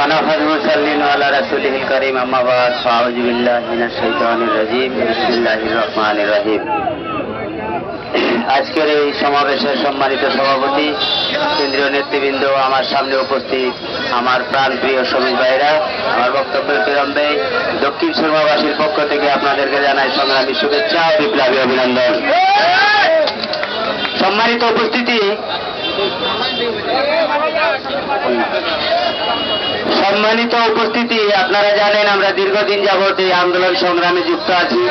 ونفذ مسلم على رسوله الكريم أما بعد فأعوذ بالله من الشيطان الرجيم بسم الله الرحمن الرحيم আজকের এই সমাবেশের সম্মানিত সভাপতি কেন্দ্রীয় নেতৃবৃন্দ আমার সামনে উপস্থিত আমার প্রাণপ্রিয় শ্রমিক ভাইরা আমার বক্তব্যের বিলম্বে দক্ষিণ সুরমাবাসীর পক্ষ থেকে আপনাদেরকে জানাই সংগ্রামী শুভেচ্ছা ও বিপ্লবী অভিনন্দন সম্মানিত উপস্থিতি সম্মানিত উপস্থিতি, আপনারা জানেন আমরা দীর্ঘদিন যাবত এই আন্দোলন সংগ্রামে যুক্ত আছি।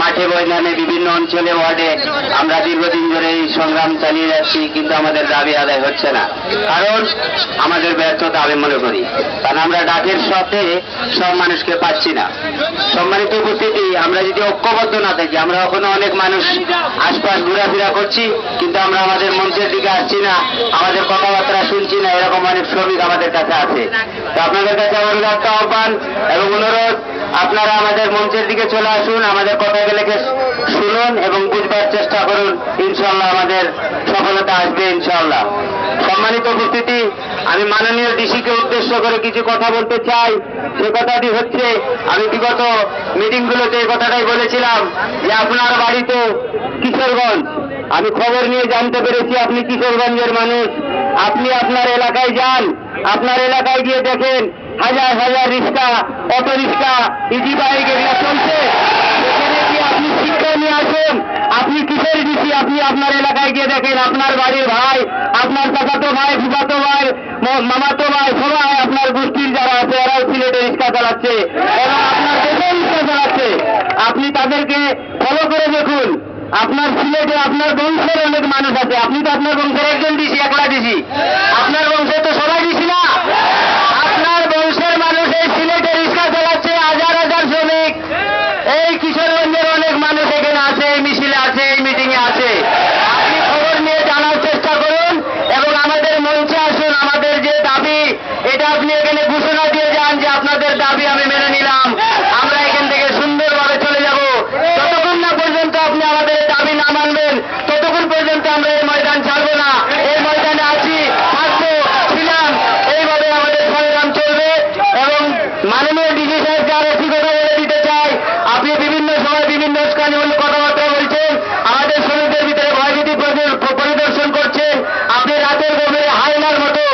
মাঠে ময়দানে বিভিন্ন অঞ্চলে, ওয়ার্ডে আমরা দীর্ঘদিন ধরে এই সংগ্রাম চালিয়ে যাচ্ছি, কিন্তু আমাদের দাবি আদায় হচ্ছে না। কারণ আমাদের ব্যর্থতা আমি মনে করি। কারণ আমরা ডাকের সাথে সব মানুষকে পাচ্ছি না। সম্মানিত উপস্থিতি, আমরা যদি ঐক্যবদ্ধ না থাকি, আমরা ওখানে অনেক মানুষ আশপাশ ঘোরাফেরা করছি, কিন্তু আমরা আমাদের মঞ্চের দিকে আসছি না। আমাদের কথাবার্তা শুনছি না, এরকম অনেক শ্রমিক আমাদের কাছে আছে। তো আপনাদের কাছে আমাদের একটা আহ্বান এবং অনুরোধ, আপনারা আমাদের মঞ্চের দিকে চলে আসুন, আমাদের কথাগুলোকে শুনুন এবং বুঝবার চেষ্টা করুন ইনশাল্লাহ আমাদের সফলতা আসবে ইনশাল্লাহ সম্মানিত উপস্থিতি, আমি মাননীয় ডিসিকে উদ্দেশ্য করে কিছু কথা বলতে চাই। সে কথাটি হচ্ছে, আমি বিগত মিটিংগুলোতে এই কথাটাই বলেছিলাম যে আপনার বাড়িতে কিশোরগঞ্জ আমি খবর নিয়ে জানতে পেরেছি আপনি কিশোরগঞ্জের মানুষ। আপনি আপনার এলাকায় যান। আপনার এলাকায় গিয়ে দেখেন হাজার হাজার rickshaw, auto rickshaw, easy bike এগুলো চলছে। আপনি শিক্ষা নিয়ে আসুন? আপনি কিসের দিচ্ছি আপনি আপনার এলাকায় গিয়ে দেখেন আপনার বাড়ির ভাই, আপনার চাচাতো ভাই, ফুফাতো ভাই মামাতো ভাই, সবাই আপনার গোষ্ঠীর যারা আছে, এরাও সিলেটে রিক্সা চালাচ্ছে। এবং আপনার দেশে রিক্সা চালাচ্ছে। আপনি তাদেরকে ফলো করে দেখুন। আপনার সিলেটে আপনার বংশের অনেক মানুষ আছে। আপনি তো আপনার বংশের একজন দিছি একলা দিছি আপনার বংশে তো সবাই দিছি না আপনার বংশের মানুষ এই সিলেটে রিক্সা চালাচ্ছে হাজার হাজার শ্রমিক এই কিশোরগঞ্জের অনেক মানুষ এখানে আছে এই মিছিলে আছে এই মিটিং এ আছে আপনি খবর নিয়ে জানার চেষ্টা করুন এবং আমাদের মঞ্চে আসুন আমাদের যে দাবি এটা আপনি এখানে ঘোষণা দিয়ে যান যে আপনাদের দাবি আমি মেনে নিলাম আমরা এখান থেকে সুন্দরভাবে চলে যাব যতক্ষণ না পর্যন্ত আপনি আমাদের দাবি না মানবেন ততক্ষণ পর্যন্ত আমরা এই ময়দান ছাড়বো না এই ময়দানে আছি থাকব ছিলাম এইভাবে আমাদের সংগ্রাম চলবে এবং মাননীয় ডিজি সাহেবকে আরও একটি কথা বলে দিতে চাই আপনি বিভিন্ন সময় বিভিন্ন উস্কানিমূলক কথাবার্তা বলছেন আমাদের শ্রমিকদের ভিতরে ভয়ভীতি প্রদর- পরিদর্শন করছেন আপনি রাতের গভীরে হাইনার মতো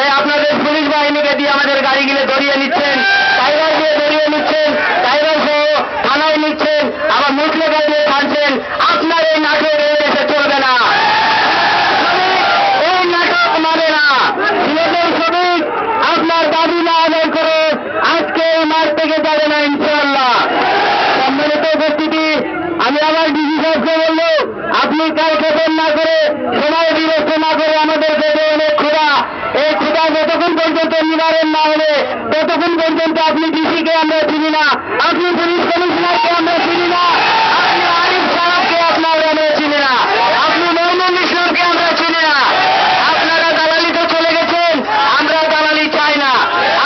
এই আপনাদের পুলিশ বাহিনীকে দিয়ে আমাদের গাড়িগুলো ধরিয়ে নিচ্ছেন। টাইগার দিয়ে ধরিয়ে নিচ্ছেন। টাইগার সহ থানায় নিচ্ছেন। আবার মুসলেখা দিয়ে ছাড়ছেন। আপনার এই নাটক এই দেশে চলবে না। এই নাটক মানে না। সিলেটের শ্রমিক আপনার দাবি না আদায় করে আজকে এই মাঠ থেকে যাবে না ইনশাল্লাহ সম্মানিত উপস্থিতি, আমি আবার ডিজি সাহেবকে বলব, আপনি কাল ক্ষেপণ না করে সময় বিরক্ত না করে আমাদের পেটে অনেক ক্ষুধা এই ক্ষুধা যতক্ষণ পর্যন্ত নিবারণ না হলে ততক্ষণ পর্যন্ত আপনি ডিসিকে আমরা চিনি না আপনি পুলিশ কমিশনারকে আমরা চিনি না আপনি আরিফ সাহেবকে আপনার আমরা চিনি না আপনি মহমুদ ইসলামকে আমরা চিনি না আপনারা দালালি তো চলে গেছেন আমরা দালালি চাই না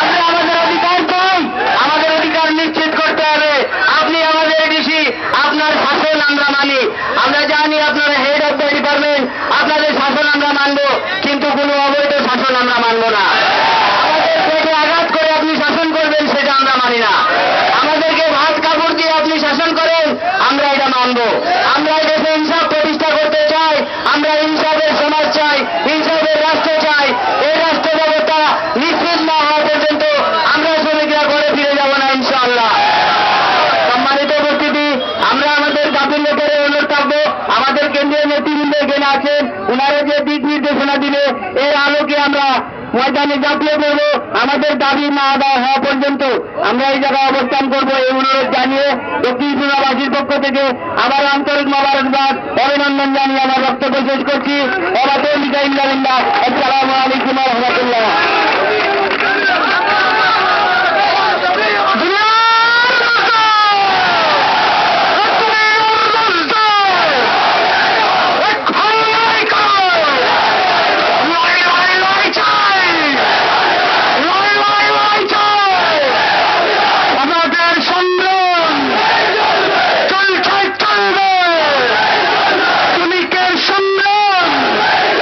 আমরা আমাদের অধিকার চাই আমাদের অধিকার নিশ্চিত করতে হবে আপনি আমাদের ডিসি আপনার শাসন আমরা মানি আমরা জানি আপনারা হেড অফ দ্য ডিপার্টমেন্ট আপনাদের শাসন আমরা মানব, কিন্তু কোনো অবৈধ শাসন আমরা মানব না। আমাদের পেটে আঘাত করে আপনি শাসন করবেন, সেটা আমরা মানি না আমাদেরকে ভাত কাপড় দিয়ে আপনি শাসন করেন আমরা এটা মানব আমরা এই দেশে ইনসাফ প্রতিষ্ঠা করতে চাই আমরা ইনসাফের সমাজ চাই ইনসাফের রাষ্ট্র চাই এই রাষ্ট্র ব্যবস্থা নিশ্চিত না হওয়া পর্যন্ত আমরা শ্রমিকরা ঘরে ফিরে যাব না ইনশাআল্লাহ সম্মানিত উপস্থিতি আমরা আমাদের দাবির ব্যাপারে অনুরোধ থাকব আমাদের কেন্দ্রীয় নেতৃবৃন্দ এখানে আছেন, ওনারা যে দিক নির্দেশনা দিলে এর আলোকে আমরা ময়দানে জাতীয় পড়ব আমাদের দাবি না আদায় হওয়া পর্যন্ত আমরা এই জায়গায় অবস্থান করব এই অনুরোধ জানিয়ে দক্ষিণ সীমাবাসীর পক্ষ থেকে আবার আন্তরিক মোবারকবাদ, অভিনন্দন জানিয়ে আমার বক্তব্য শেষ করছি। ওরা তো ইন্দা ইল্লা আসসালামু